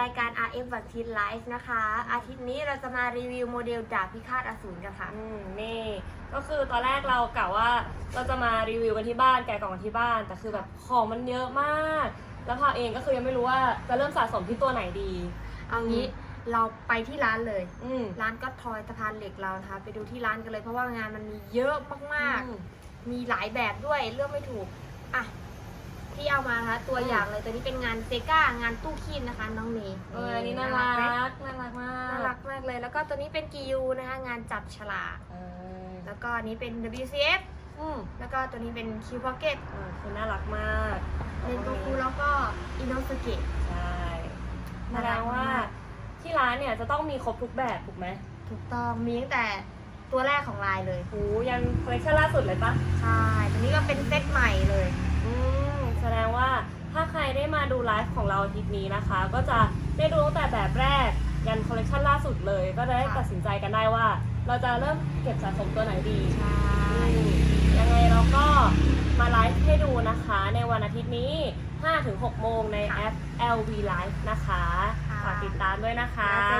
รายการ RF วันทินไลฟ์นะคะ อาทิตย์นี้เราจะมารีวิวโมเดลดาบพิฆาตอสูรกันค่ะอืมนี่ก็คือตอนแรกเรากะว่าเราจะมารีวิวกันที่บ้านแกะกล่องกันที่บ้าน แต่คือแบบของมันเยอะมาก แล้วพาเองก็คือยังไม่รู้ว่าจะเริ่มสะสมที่ตัวไหนดี เอางี้เราไปที่ร้านเลย อืมร้านก็ทอยสะพานเหล็กเรานะคะ ไปดูที่ร้านกันเลยเพราะว่างานมันมีเยอะมากอืม ๆ มีหลายแบบด้วยเลือกไม่ถูก อะ ที่เอามานะคะตัวอย่างเลยตัวนี้เป็นงานเซกางานตู้คีบนะคะน้องเมย์เอออันนี้น่ารัไหมกน่ารักมาก น่ารักมากเลย แล้วก็ตัวนี้เป็นกิยูนะคะ งานจับฉลากเออแล้วก็อันนี้เป็น WCF อืมแล้วก็ตัวนี้เป็น Q Pocket เออคือน่ารักมากเนนโกคูแล้วก็อินโนสเกะใช่น่าแสรัดกงว่ามากที่ร้านเนี่ยจะต้องมีครบทุกแบบถูกไหมถูกต้องมีตั้งแต่ตัวแรกของลายเลยโหยันคอลเลคชันล่าสุดเลยปะใช่ตัวนี้ก็เป็นเซตใหม่เลย อืมแสดงว่าถ้าใครได้ มาดูไลฟ์ของเราอาทิตย์นี้นะคะ ก็จะได้ดูตั้งแต่แบบแรกยันคอลเลคชันล่าสุดเลย ก็จะได้ค่ะตัดสินใจกันได้ว่า เราจะเริ่มเก็บสะสมตัวไหนดีใช่อืมยังไงเราก็มาไลฟ์ให้ดูนะคะ ในวันอาทิตย์นี้ 5-6 โมงในแอป LV Live นะคะ ฝากติดตามด้วยนะคะแล้วเจอกันนะคะ